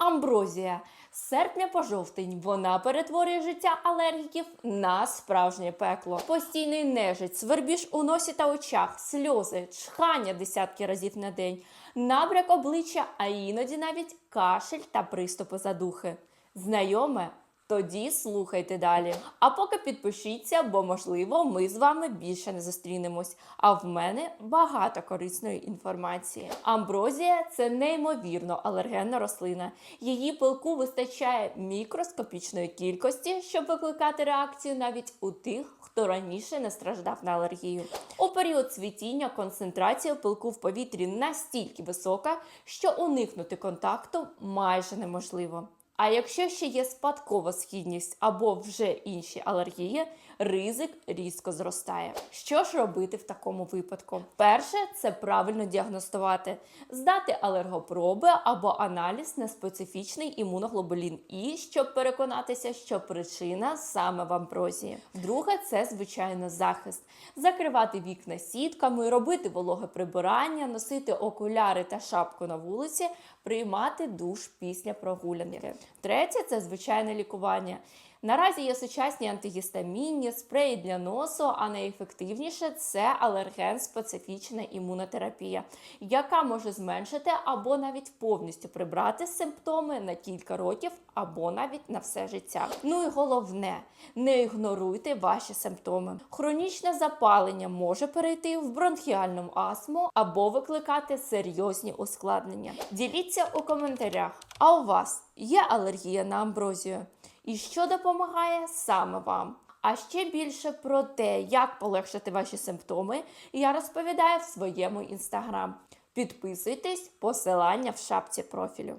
Амброзія. З серпня по жовтень вона перетворює життя алергіків на справжнє пекло. Постійний нежить, свербіж у носі та очах, сльози, чхання десятки разів на день, набряк обличчя, а іноді навіть кашель та приступи задухи. Знайоме? Тоді слухайте далі. А поки підпишіться, бо можливо ми з вами більше не зустрінемось. А в мене багато корисної інформації. Амброзія це неймовірно алергенна рослина. Її пилку вистачає мікроскопічної кількості, щоб викликати реакцію навіть у тих, хто раніше не страждав на алергію. У період цвітіння концентрація пилку в повітрі настільки висока, що уникнути контакту майже неможливо. А якщо ще є спадкова східність або вже інші алергії, ризик різко зростає. Що ж робити в такому випадку? Перше це правильно діагностувати, здати алергопроби або аналіз на специфічний імуноглобулін І, щоб переконатися, що причина саме в амброзії. Друге, це звичайно захист, закривати вікна сітками, робити вологе прибирання, носити окуляри та шапку на вулиці, приймати душ після прогулянки. Третє це звичайне лікування. Наразі є сучасні антигістамінні, спреї для носу, а найефективніше це алерген-специфічна імунотерапія, яка може зменшити або навіть повністю прибрати симптоми на кілька років або навіть на все життя. Ну і головне, не ігноруйте ваші симптоми. Хронічне запалення може перейти в бронхіальну астму або викликати серйозні ускладнення. Діліться у коментарях, а у вас є алергія на амброзію? І що допомагає саме вам? А ще більше про те, як полегшити ваші симптоми, я розповідаю в своєму інстаграм. Підписуйтесь, посилання в шапці профілю.